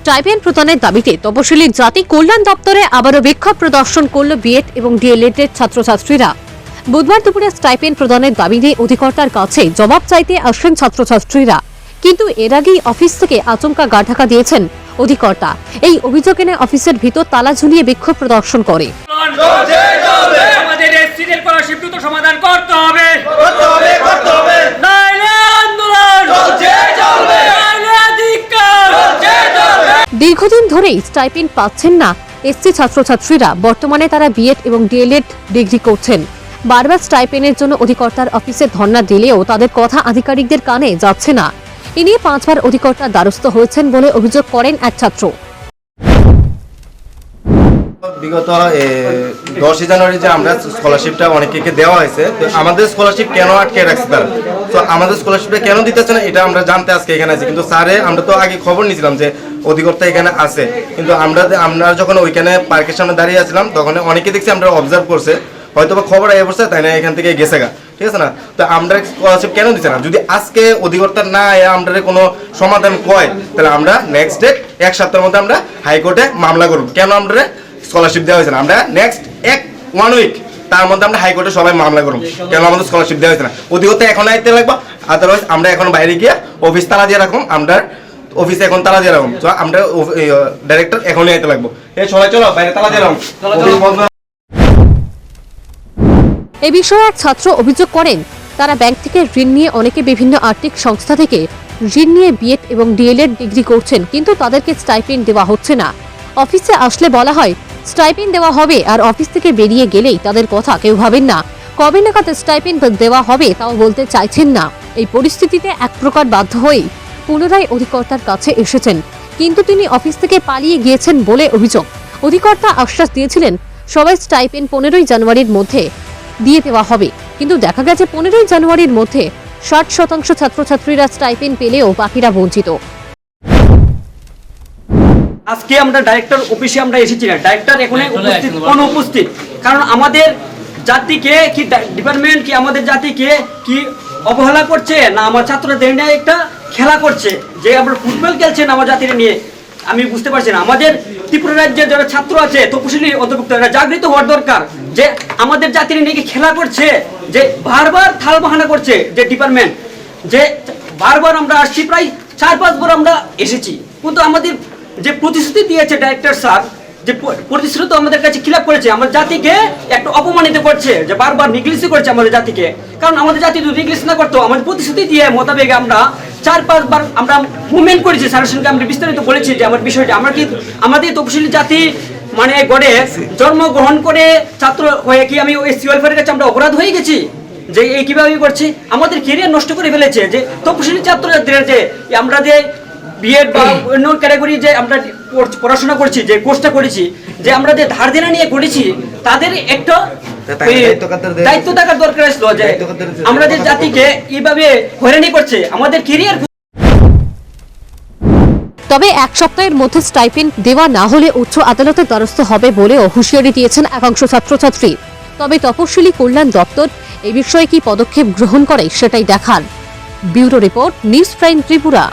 Stipend প্রদানের দাবিতে তপশিলি জাতি কল্যাণ দপ্তরে আবারও বিক্ষোভ প্রদর্শন করল বিএড এবং ডিএলএড এর ছাত্রছাত্রীরা। বুধবার দুপুরে স্টাইপেন্ড প্রদানের দাবি নিয়ে অধিকর্তার কাছে জবাব চাইতে আসেন ছাত্রছাত্রীরা। কিন্তু এর আগেই অফিস থেকে আচমকা গা ঢাকা দিয়েছেন অধিকর্তা। এই অভিযোগ এনে অফিসের ভিতর তালা ঝুলিয়ে বিক্ষোভ প্রদর্শন করে। সমাধান দীর্ঘদিন ধরেই স্টাইপেন্ড পাচ্ছেন না এসসি ছাত্রছাত্রীরা। বর্তমানে তারা বিএড এবং ডিএলএড ডিগ্রি করছেন। বারবার স্টাইপেনের জন্য অধিকর্তার অফিসে ধর্ণা দিলেও তাদের কথা আধিকারিকদের কানে যাচ্ছে না। এ নিয়ে পাঁচবার অধিকর্তার দ্বারস্থ হয়েছেন বলে অভিযোগ করেন এক ছাত্র। বিগত দশই জানুয়ারি যে আমরা স্কলারশিপটা অনেকে দেওয়া হয়েছে, তো আমাদের স্কলারশিপ কেন আটকে রাখছে তারা? তো আমাদের স্কলারশিপটা কেন দিতেছে না, এটা আমরা জানতে আজকে এখানে আছি। কিন্তু স্যারে, আমরা তো আগে খবর নিয়েছিলাম যে অধিকর্তা এখানে আছে। কিন্তু আমরা আমরা যখন ওইখানে পার্কের সামনে দাঁড়িয়ে আছিলাম, তখন অনেকে দেখছি আমরা অবজার্ভ করছে। হয়তো বা খবর আগে পড়ছে, তাই না, এখান থেকে গেছে গা। ঠিক আছে না? তো আমরা স্কলারশিপ কেন দিচ্ছে না? যদি আজকে অধিকর্তা না আমরা কোনো সমাধান কয়, তাহলে আমরা নেক্সট ডে এক সপ্তাহের মধ্যে আমরা হাইকোর্টে মামলা করব। কেন আমরা স্কলারশিপ দেওয়া হয়েছে না। আমরা নেক্সট এক ওয়ান উইক তার মধ্যে আমরা হাইকোর্টে সবাই মামলা করব। কেন আমাদের স্কলারশিপ দেওয়া হয়েছে না? অধিকর্তা এখন আইতে লাগবে আদারওয়াইজ আমরা এখন বাইরে গিয়ে অফিস তালা দিয়ে রাখুন আমরা অফিসে এখন তালা দিয়ে রাখুন তো আমরা ডাইরেক্টর এখনই আইতে লাগবো। এই সবাই চলো বাইরে তালা দিয়ে রাখুন এ বিষয়ে এক ছাত্র অভিযোগ করেন তারা ব্যাংক থেকে ঋণ নিয়ে অনেকে বিভিন্ন আর্থিক সংস্থা থেকে ঋণ নিয়ে বিএড এবং ডিএলএড ডিগ্রি করছেন কিন্তু তাদেরকে স্টাইপেন্ড দেওয়া হচ্ছে না। অফিসে আসলে বলা হয় স্টাইপেন্ড দেওয়া হবে আর অফিস থেকে বেরিয়ে গেলেই তাদের কথা কেউ ভাবেন না। কবে নাগাদ স্টাইপেন্ড দেওয়া হবে তাও বলতে চাইছেন না। এই পরিস্থিতিতে এক প্রকার বাধ্য হয়েই পুনরায় অধিকর্তার কাছে এসেছেন। কিন্তু তিনি অফিস থেকে পালিয়ে গিয়েছেন বলে অভিযোগ। অধিকর্তা আশ্বাস দিয়েছিলেন, সবাই স্টাইপেন্ড পনেরোই জানুয়ারির মধ্যে দিয়ে দেওয়া হবে। কিন্তু দেখা গেছে পনেরোই জানুয়ারির মধ্যে ষাট শতাংশ ছাত্রছাত্রীরা স্টাইপেন্ড পেলেও বাকিরা বঞ্চিত। আজকে আমরা ডাইরেক্টর অফিসে আমরা এসেছি না। ডাইরেক্টর এখানে উপস্থিত অনুপস্থিত। কারণ আমাদের জাতিকে কি ডিপার্টমেন্ট কি আমাদের জাতিকে কি অবহেলা করছে না আমার ছাত্রদের নিয়ে একটা খেলা করছে? যে আমরা ফুটবল খেলছেন আমার জাতির নিয়ে। আমি বুঝতে পারছি না। আমাদের ত্রিপুরা রাজ্যের যারা ছাত্র আছে তপশিলি অন্তর্ভুক্ত এরা জাগৃত হওয়ার দরকার যে আমাদের জাতির নিয়ে কি খেলা করছে যে বারবার থাল বাহানা করছে যে ডিপার্টমেন্ট যে বারবার আমরা আসছি প্রায় চার পাঁচবার আমরা এসেছি। কিন্তু আমাদের যে প্রতিশ্রুতি দিয়েছে ডাইরেক্টর স্যার যে প্রতিশ্রুতি আমাদের কাছে খিলাপ করেছে আমার জাতিকে একটু অপমানিত করছে, যে বারবার নিগলিশ করছে আমাদের জাতিকে। কারণ আমাদের জাতি যদি নিগলিশ না করতো, আমাদের প্রতিশ্রুতি দিয়ে মোতাবেক আমরা চার পাঁচবার আমরা মুভমেন্ট করেছি সঙ্গে আমরা বিস্তারিত বলেছি যে আমার বিষয়টা। আমরা কি আমাদের তপশিলি জাতি মানে গড়ে জন্মগ্রহণ করে ছাত্র হয়ে কি আমি ওই ওয়েলফেয়ারের কাছে আমরা অপরাধ হয়ে গেছি? যে এই কীভাবে করছি? আমাদের কেরিয়ার নষ্ট করে ফেলেছে। যে তপশিলি ছাত্রদের যে আমরা যে বিএড বা অন্য ক্যাটাগরি যে আমরা পড়াশোনা করছি যে কোর্সটা করেছি যে আমরা যে ধার দেনা নিয়ে করেছি তাদের একটা দায়িত্ব থাকার দরকার আসলো যে আমরা যে জাতিকে এইভাবে হয়রানি করছে আমাদের কেরিয়ার তবে এক সপ্তাহের মধ্যে স্টাইপেন্ড দেওয়া না হলে উচ্চ আদালতের দ্বারস্থ হবে বলেও হুঁশিয়ারি দিয়েছেন একাংশ ছাত্রছাত্রী। তবে তপশিলি কল্যাণ দপ্তর এই বিষয়ে কি পদক্ষেপ গ্রহণ করে সেটাই দেখার bureau report news prime Tripura.